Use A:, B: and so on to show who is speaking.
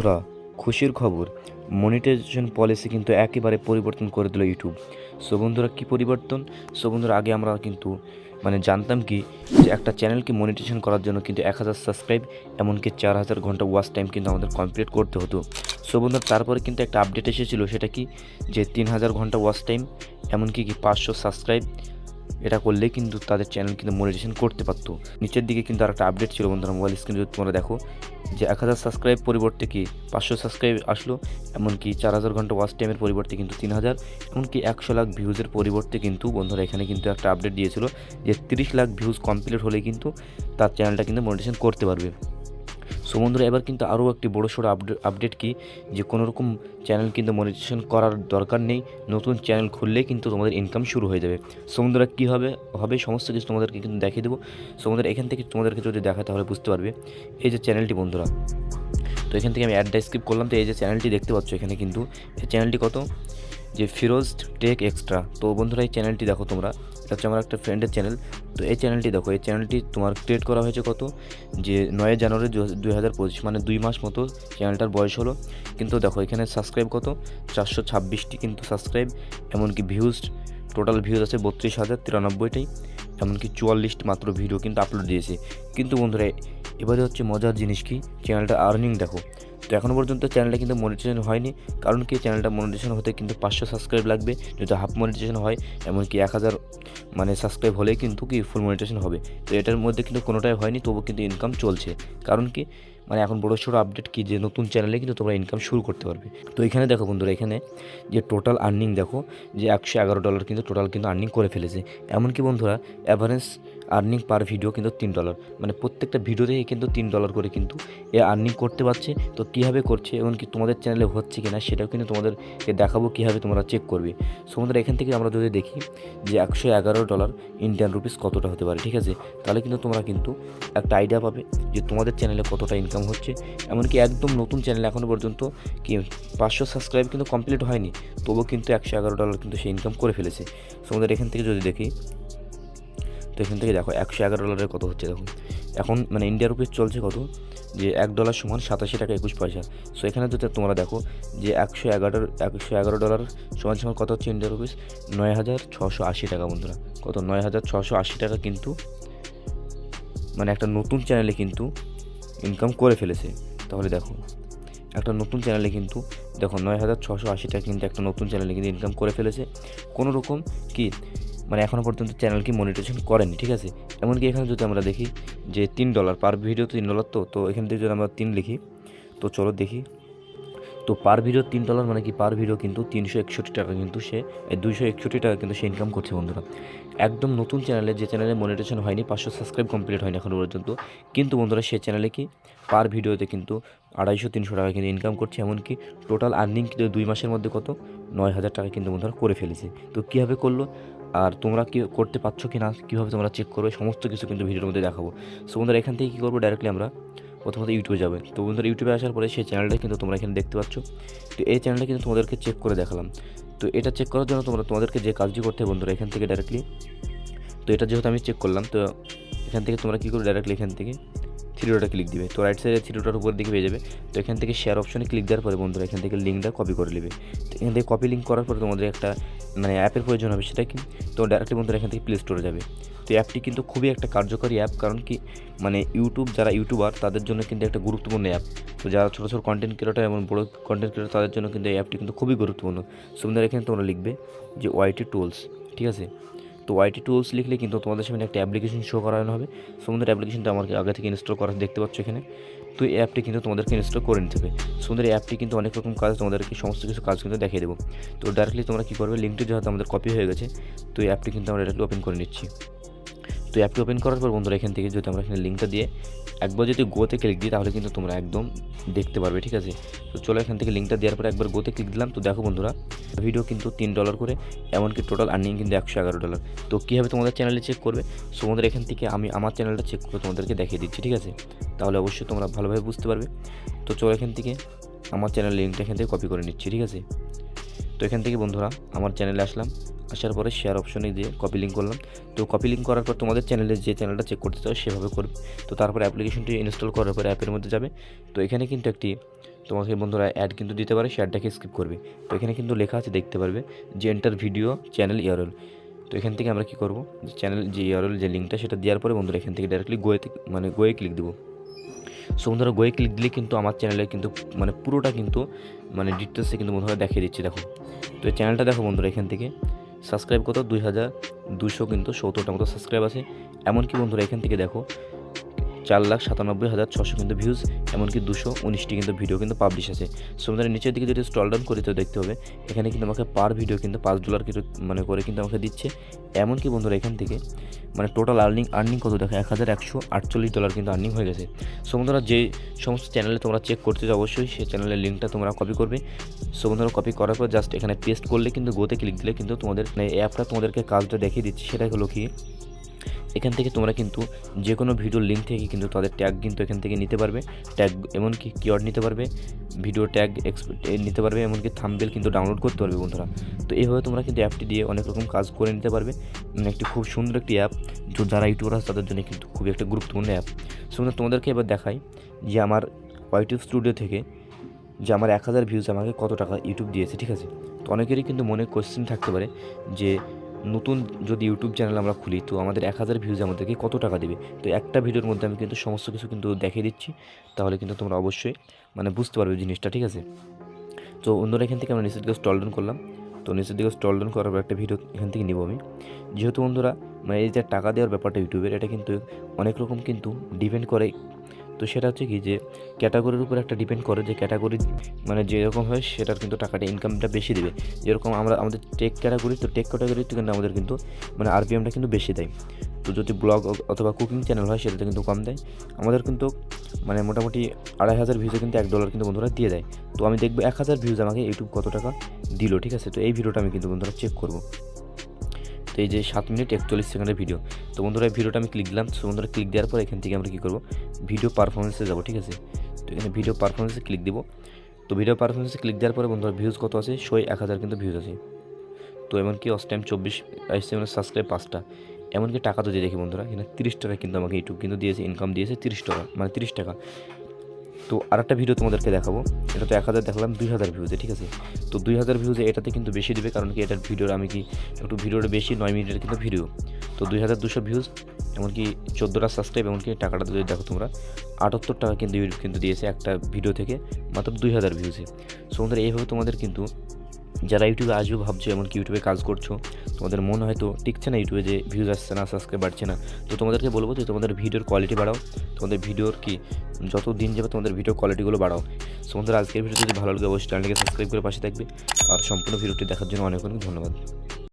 A: বন্ধুরা, খুশির খবর মনিটাইজেশন পলিসি কিন্তু একেবারে পরিবর্তন করে দিল ইউটিউব সো বন্ধুরা, কী পরিবর্তন? সো বন্ধুরা, আগে আমরা কিন্তু মানে জানতাম কি, যে একটা চ্যানেলকে মনিটাইজেশন করার জন্য কিন্তু এক হাজার সাবস্ক্রাইব এমনকি চার হাজার ঘণ্টা ওয়াচ টাইম কিন্তু আমাদের কমপ্লিট করতে হতো। সো বন্ধুরা, তারপরে কিন্তু একটা আপডেট এসেছিল, সেটা কি? যে তিন হাজার ঘণ্টা ওয়াচ টাইম এমনকি কি পাঁচশো সাবস্ক্রাইব এটা করলে কিন্তু তাদের চ্যানেল কিন্তু মনিটাইজেশন করতে পারতো। নিচের দিকে কিন্তু আর একটা আপডেট ছিল বন্ধুরা মোবাইল স্ক্রিনে যদি তোমরা দেখো যে এক হাজার সাবস্ক্রাইব পরিবর্তে কি পাঁচশো সাবস্ক্রাইব আসলো? এমনকি চার হাজার ঘণ্টা ওয়াচ টাইমের পরিবর্তে কিন্তু তিন হাজার। এমনকি একশো লাখ ভিউজের পরিবর্তে কিন্তু বন্ধুরা এখানে কিন্তু একটা আপডেট দিয়েছিল যে তিরিশ লাখ ভিউজ কমপ্লিট হলে কিন্তু তার চ্যানেলটা কিন্তু মনিটেশন করতে পারবে। সো বন্ধুরা, এবার কিন্তু আরও একটি বড় সড়ো আপডেট আপডেট কি? যে কোনো রকম চ্যানেল কিন্তু মনিটাইজেশন করার দরকার নেই, নতুন চ্যানেল খুললেই কিন্তু তোমাদের ইনকাম শুরু হয়ে যাবে। সো কী হবে? হবে সমস্ত কিছু তোমাদেরকে কিন্তু দেখিয়ে দেবো। সো এখান থেকে তোমাদেরকে যদি দেখা তাহলে বুঝতে পারবে। এই যে চ্যানেলটি বন্ধুরা, তো এখান থেকে আমি অ্যাডটা স্কিপ করলাম। তো এই যে চ্যানেলটি দেখতে পাচ্ছ এখানে কিন্তু, এই চ্যানেলটি কত? যে ফিরোজ টেক এক্সট্রা। তো বন্ধুরা, এই চ্যানেলটি দেখো তোমরা। এটা হচ্ছে আমার একটা ফ্রেন্ডের চ্যানেল তো এই চ্যানেলটি দেখো, এই চ্যানেলটি তোমার ক্রিয়েট করা হয়েছে কত? যে নয় জানুয়ারি দুই হাজার পঁচিশ মানে দুই মাস মতো চ্যানেলটার বয়স হলো। কিন্তু দেখো, এখানে সাবস্ক্রাইব কত? চারশো ছাব্বিশটি কিন্তু সাবস্ক্রাইব এমনকি ভিউজ টোটাল ভিউজ আছে বত্রিশ হাজার তিরানব্বইটাই, এমনকি চুয়াল্লিশটি মাত্র ভিডিও কিন্তু আপলোড দিয়েছে। কিন্তু বন্ধুরা, এবারে হচ্ছে মজার জিনিস কি? চ্যানেলটা আর্নিং দেখো। তো এখনও পর্যন্ত চ্যানেলটা কিন্তু মনিটাইজেশন হয়নি। কারণ কি? চ্যানেলটা মনিটাইজেশন হতে কিন্তু পাঁচশো সাবস্ক্রাইব লাগবে। যদি হাফ মনিটাইজেশন হয়, এমনকি এক হাজার মানে সাবস্ক্রাইব হলেই কিন্তু কি ফুল মনিটাইজেশন হবে। তো এটার মধ্যে কিন্তু কোনোটাই হয়নি, তবু কিন্তু ইনকাম চলছে। কারণ কি? মানে এখন বড়ো সড়ো আপডেট কি, যে নতুন চ্যানেলে কিন্তু তোমরা ইনকাম শুরু করতে পারবে। তো এখানে দেখো বন্ধুরা, এখানে যে টোটাল আর্নিং দেখো, যে একশো এগারো ডলার কিন্তু টোটাল কিন্তু আর্নিং করে ফেলেছে। এমনকি বন্ধুরা অ্যাভারেজ আর্নিং পার ভিডিও কিন্তু তিন ডলার মানে প্রত্যেকটা ভিডিওতেই কিন্তু তিন ডলার করে কিন্তু এ আর্নিং করতে পারছে। তো কীভাবে করছে, এমনকি তোমাদের চ্যানেলে হচ্ছে কি না সেটাও কিন্তু তোমাদেরকে দেখাবো কীভাবে তোমরা চেক করবে। সো বন্ধুরা, এখান থেকে আমরা যদি দেখি যে একশো এগারো ডলার ইন্ডিয়ান রুপিস কতটা হতে পারে, ঠিক আছে? তাহলে কিন্তু তোমরা কিন্তু একটা আইডিয়া পাবে যে তোমাদের চ্যানেলে কতটা ইনকাম হচ্ছে এমনকি একদম নতুন চ্যানেল এখনও পর্যন্ত কি পাঁচশো সাবস্ক্রাইব কিন্তু কমপ্লিট হয়নি, তবুও কিন্তু একশো এগারো ডলার কিন্তু সে ইনকাম করে ফেলেছে। সো আমাদের এখান থেকে যদি দেখি, তো এখান থেকে দেখো, একশো এগারো ডলারের কত হচ্ছে দেখো। এখন মানে ইন্ডিয়া রুপিস চলছে কত? যে এক ডলার সমান সাতাশি টাকা একুশ পয়সা। সো এখানে যদি তোমরা দেখো যে একশো এগারো একশো এগারো ডলার সমান সমান কত হচ্ছে ইন্ডিয়া রুপিস নয় হাজার ছশো আশি টাকা বন্ধুরা। কত? নয় হাজার ছশো আশি টাকা কিন্তু মানে একটা নতুন চ্যানেলে কিন্তু ইনকাম করে ফেলেছে, তাহলে দেখো। একটা নতুন চ্যানেলে কিন্তু, দেখো নয় হাজার ছশো আশিটা কিন্তু একটা নতুন চ্যানেলে কিন্তু ইনকাম করে ফেলেছে। কোনো রকম কি মানে এখনও পর্যন্ত চ্যানেল কি মনিটাইজেশন করেনি, ঠিক আছে? এমনকি এখানে যদি আমরা দেখি যে তিন ডলার পার ভিডিও তিন ডলার তো তো এখান থেকে যদি আমরা তিন লিখি, তো চলো দেখি। তো পার ভিডিও তিন ডলার মানে কি পার ভিডিও কিন্তু তিনশো একষট্টি টাকা কিন্তু সে দুইশো একষট্টি টাকা কিন্তু সে ইনকাম করছে বন্ধুরা। একদম নতুন চ্যানেলে যে চ্যানেলে মনিটেশন হয়নি, পাঁচশো সাবস্ক্রাইব কমপ্লিট হয়নি এখনও পর্যন্ত। কিন্তু বন্ধুরা সে চ্যানেলে কি পার ভিডিওতে কিন্তু আড়াইশো, তিনশো টাকা কিন্তু ইনকাম করছে, এমনকি টোটাল আর্নিং কিন্তু দুই মাসের মধ্যে কত? নয় হাজার টাকা কিন্তু বন্ধুরা করে ফেলেছে। তো কীভাবে করল? আর তোমরা কি করতে পারছ কি না কীভাবে তোমরা চেক করবে? সমস্ত কিছু কিন্তু ভিডিওর মধ্যে দেখাবো। সো বন্ধুরা এখান থেকে কী করব? ডাইরেক্টলি আমরা প্রথমত ইউটিউবে যাবে। তো বন্ধুরা, ইউটিউবে আসার পরে সেই চ্যানেলটা কিন্তু তোমরা এখানে দেখতে পাচ্ছ। তো এই চ্যানেলটা কিন্তু তোমাদেরকে চেক করে দেখালাম। তো এটা চেক করার জন্য তোমরা, তোমাদেরকে যে কাজটি করতে হবে বন্ধুরা, এখান থেকে ডাইরেক্টলি তো এটা যেহেতু আমি চেক করলাম, তো এখান থেকে তোমরা কী করো ডাইরেক্টলি এখান থেকে? থ্রি ডোটা ক্লিক দিবে। তো রাইট সাইডে থ্রি ডোটার উপর দিকে পেয়ে যাবে। তো এখান থেকে শেয়ার অপশনে ক্লিক দেওয়ার পরে বন্ধুরা, এখান থেকে লিঙ্কটা কপি করে নেবে। তো এখান থেকে কপি লিঙ্ক করার পরে তোমাদের একটা মানে অ্যাপের প্রয়োজন হবে সেটা কি? তো ডাইরেক্টলি বন্ধুরা এখান থেকে প্লে স্টোরে যাবে। তো অ্যাপটি কিন্তু খুবই একটা কার্যকরী অ্যাপ কারণ কি? মানে ইউটিউব যারা ইউটিউবার তাদের জন্য কিন্তু একটা গুরুত্বপূর্ণ অ্যাপ তো যারা ছোটো ছোটো কন্টেন্ট ক্রিয়েটার এবং বড়ো কন্টেন্ট ক্রিয়েটার তাদের জন্য কিন্তু এই অ্যাপটি কিন্তু খুবই গুরুত্বপূর্ণ। সুন্দর এখানে তোমরা লিখবে যে ওয়াইটি টুলস ঠিক আছে? তো ওয়াইটি টুলস লিখলে কিন্তু তোমাদের সামনে একটা অ্যাপ্লিকেশন শো করানো হবে। সমুদ্রের অ্যাপ্লিকেশনটা আমাকে আগে থেকে ইনস্টল করা দেখতে পাচ্ছ এখানে। তো এই অ্যাপটি কিন্তু তোমাদেরকে ইনস্টল করে নিতে হবে। সমুদ্রের অ্যাপটি কিন্তু অনেক রকম কাজ, তোমাদেরকে সমস্ত কিছু কাজ কিন্তু দেখিয়ে দেবো। তো ডাইরেক্টলি তোমরা কী করবে লিঙ্কটি যেহেতু আমাদের কপি হয়ে গেছে, তো এই অ্যাপটি কিন্তু আমরা ডাইরেক্টলি ওপেন করে নিচ্ছি। তো অ্যাপটি ওপেন করার পর বন্ধুরা এখান থেকে যদি আমরা এখানে লিঙ্কটা দিয়ে একবার যদি গোতে ক্লিক দিই, তাহলে কিন্তু তোমরা একদম দেখতে পারবে, ঠিক আছে? তো চলো এখান থেকে লিঙ্কটা দেওয়ার পরে একবার গোতে ক্লিক দিলাম। তো দেখো বন্ধুরা ভিডিও কিন্তু তিন ডলার করে, এমনকি টোটাল আর্নিং কিন্তু একশো এগারো ডলার তো কীভাবে তোমাদের চ্যানেলে চেক করবে? সো তোমাদের এখান থেকে আমি আমার চ্যানেলটা চেক করে তোমাদেরকে দেখিয়ে দিচ্ছি, ঠিক আছে? তাহলে অবশ্যই তোমরা ভালোভাবে বুঝতে পারবে। তো চলো এখান থেকে আমার চ্যানেল লিঙ্কটা এখান থেকে কপি করে নিচ্ছি, ঠিক আছে? তো এখান থেকে বন্ধুরা, আমার চ্যানেলে আসলাম। আসার পরে শেয়ার অপশনে দিয়ে কপি লিঙ্ক করলাম। তো কপি লিঙ্ক করার পর তোমাদের চ্যানেলে যে চ্যানেলটা চেক করতে চাও সেভাবে করবে। তো তারপরে অ্যাপ্লিকেশনটি ইনস্টল করার পরে অ্যাপের মধ্যে যাবে। তো এখানে কিন্তু একটি তোমাকে বন্ধুরা অ্যাড কিন্তু দিতে পারে সে অ্যাডটাকে স্কিপ করবে। তো এখানে কিন্তু লেখা আছে, দেখতে পারবে যে এন্টার ভিডিও চ্যানেল ইয়ারল তো এখান থেকে আমরা কী করব? যে চ্যানেল যে ইয়ারল যে লিঙ্কটা সেটা দেওয়ার পরে বন্ধুরা এখান থেকে ডাইরেক্টলি গোয়ে মানে গোয়ে ক্লিক দেবো। সো বন্ধুরা গোয়ে ক্লিক দিলে কিন্তু আমার চ্যানেলে কিন্তু মানে পুরোটা কিন্তু মানে ডিটেলসে কিন্তু বন্ধুরা দেখিয়ে দিচ্ছে, দেখো। তো চ্যানেলটা দেখো বন্ধুরা এখান থেকে। সাবস্ক্রাইব কত দুই হাজার দুশো কিন্তু সত্তরটা মতো সাবস্ক্রাইব আছে। এমনকি বন্ধুরা, এখান থেকে দেখো চার লাখ সাতানব্বই হাজার ছশো কিন্তু ভিউজ এমনকি দুশো উনিশটি কিন্তু ভিডিও কিন্তু পাবলিশ আছে। সো আমাদের নিচের দিকে যদি স্টল ডাউন করি তো দেখতে হবে, এখানে কিন্তু আমাকে পার ভিডিও কিন্তু পাঁচ ডলার কিন্তু মানে করে কিন্তু আমাকে দিচ্ছে। এমনকি বন্ধুরা এখান থেকে মানে টোটাল আর্নিং আর্নিং কত দেখো, এক হাজার একশো আটচল্লিশ ডলার কিন্তু আর্নিং হয়ে গেছে। সো বন্ধুরা যে সমস্ত চ্যানেলে তোমরা চেক করতে চাও অবশ্যই সেই চ্যানেলের লিঙ্কটা তোমরা কপি করবে। সো বন্ধুরা কপি করার পর জাস্ট এখানে পেস্ট করলে কিন্তু গোতে ক্লিক দিলে কিন্তু তোমাদের মানে অ্যাপটা তোমাদেরকে কাজটা দেখিয়ে দিচ্ছে, সেটাই হলো কি এখান থেকে তোমরা কিন্তু যে কোনো ভিডিওর লিঙ্ক থেকে কিন্তু তাদের ট্যাগ কিন্তু এখান থেকে নিতে পারবে। ট্যাগ এমনকি কিওয়ার্ড নিতে পারবে ভিডিও ট্যাগ নিতে পারবে, এমনকি থাম্বেল কিন্তু ডাউনলোড করতে পারবে বন্ধুরা। তো এইভাবে তোমরা কিন্তু অ্যাপটি দিয়ে অনেক রকম কাজ করে নিতে পারবে। একটি খুব সুন্দর একটি অ্যাপ যারা ইউটিউবার আছে তাদের জন্য কিন্তু খুবই একটা গুরুত্বপূর্ণ অ্যাপ সুন্দর তোমাদেরকে এবার দেখাই যে আমার ইউটিউব স্টুডিও থেকে যে আমার এক হাজার ভিউজ আমাকে কত টাকা ইউটিউব দিয়েছে, ঠিক আছে? তো অনেকেরই কিন্তু মনে কোয়েশ্চেন থাকতে পারে যে নতুন যদি ইউটিউব চ্যানেল আমরা খুলি, তো আমাদের এক হাজার ভিউজ আমাদেরকে কত টাকা দেবে? তো একটা ভিডিওর মধ্যে আমি কিন্তু সমস্ত কিছু কিন্তু দেখিয়ে দিচ্ছি। তাহলে কিন্তু তোমরা অবশ্যই মানে বুঝতে পারবে জিনিসটা, ঠিক আছে? তো অন্যরা এখান থেকে আমরা নিচের দিকে স্টল ডাউন করলাম। তো নিচের দিকে স্টল ডাউন করার একটা ভিডিও এখান থেকে নিব আমি। যেহেতু বন্ধুরা মানে এই যে টাকা দেওয়ার ব্যাপারটা ইউটিউবের, এটা কিন্তু অনেক রকম কিন্তু ডিপেন্ড করে তো সেটা হচ্ছে কি যে ক্যাটাগরির উপর একটা ডিপেন্ড করে যে ক্যাটাগরি মানে যেরকম হয় সেটার কিন্তু টাকাটা ইনকামটা বেশি দেবে। যেরকম আমরা, আমাদের টেক ক্যাটাগরি তো টেক ক্যাটাগরিতে কিন্তু আমাদের কিন্তু মানে আরপিএমটা কিন্তু বেশি দেয়। তো যদি ব্লগ অথবা কুকিং চ্যানেল হয় সেটাতে কিন্তু কম দেয়। আমাদের কিন্তু মানে মোটামুটি আড়াই হাজার ভিউজে কিন্তু এক ডলার কিন্তু বন্ধুরা দিয়ে দেয়। তো আমি দেখব এক হাজার ভিউজ আমাকে ইউটিউব কত টাকা দিল, ঠিক আছে? তো এই ভিডিওটা আমি কিন্তু বন্ধুরা চেক করব। তো এই যে সাত মিনিট একচল্লিশ সেকেন্ডের ভিডিও তো বন্ধুরা ভিডিওটা আমি ক্লিক দিলাম। তো বন্ধুরা ক্লিক দেওয়ার পর এখান থেকে আমরা কী করব? ভিডিও পারফরমেন্সে যাব, ঠিক আছে? তো এখানে ভিডিও পারফরমেন্সে ক্লিক দেবো। তো ভিডিও পারফরমেন্সে ক্লিক দেওয়ার পরে বন্ধুরা ভিউজ কত আছে? শোয় এক হাজার কিন্তু ভিউজ আছে। তো এমনকি অস টাইম চব্বিশ আসছে মানে সাবস্ক্রাইব পাঁচটা। এমনকি টাকা তো দিয়ে দেখি বন্ধুরা, এখানে তিরিশ টাকা কিন্তু আমাকে ইউটিউব কিন্তু দিয়েছে ইনকাম দিয়েছে তিরিশ টাকা মানে তিরিশ টাকা। তো আরেকটা ভিডিও তোমাদেরকে দেখাবো। এটা তো এক হাজার দেখালাম, দুই হাজার ভিউজে ঠিক আছে? তো দুই হাজার ভিউজে এটাতে কিন্তু বেশি দেবে, কারণ কি এটার ভিডিওর আমি কি একটু ভিডিওটা বেশি, নয় মিনিটের কিন্তু ভিডিও তো দুই হাজার দুশো ভিউজ এমনকি চোদ্দোটা সাবস্ক্রাইব এমনকি টাকাটা যদি দেখো তোমরা, আটাত্তর টাকা কিন্তু ইউটিউব কিন্তু দিয়েছে একটা ভিডিও থেকে মাত্র দুই হাজার ভিউজে সো এইভাবে তোমাদের কিন্তু যারা ইউটিউবে আসবে ভাবছ, এমনকি ইউটিউবে কাজ করছ, তোমাদের মন হয়তো টিকছে না ইউটিউবে যে ভিউজ আসছে না সাবস্ক্রাইব বাড়ছে না। তো তোমাদেরকে বলব যে তোমাদের ভিডিওর কোয়ালিটি বাড়াও, তোমাদের ভিডিওর কি, যত দিন যাবে তোমাদের ভিডিও কোয়ালিটিগুলো বাড়াও। সো তোমাদের আজকের ভিডিও যদি ভালো লাগে, অবশ্যই চ্যানেলটিকে সাবস্ক্রাইব করে পাশে থাকবে। আর সম্পূর্ণ ভিডিওটি দেখার জন্য অনেক অনেক ধন্যবাদ।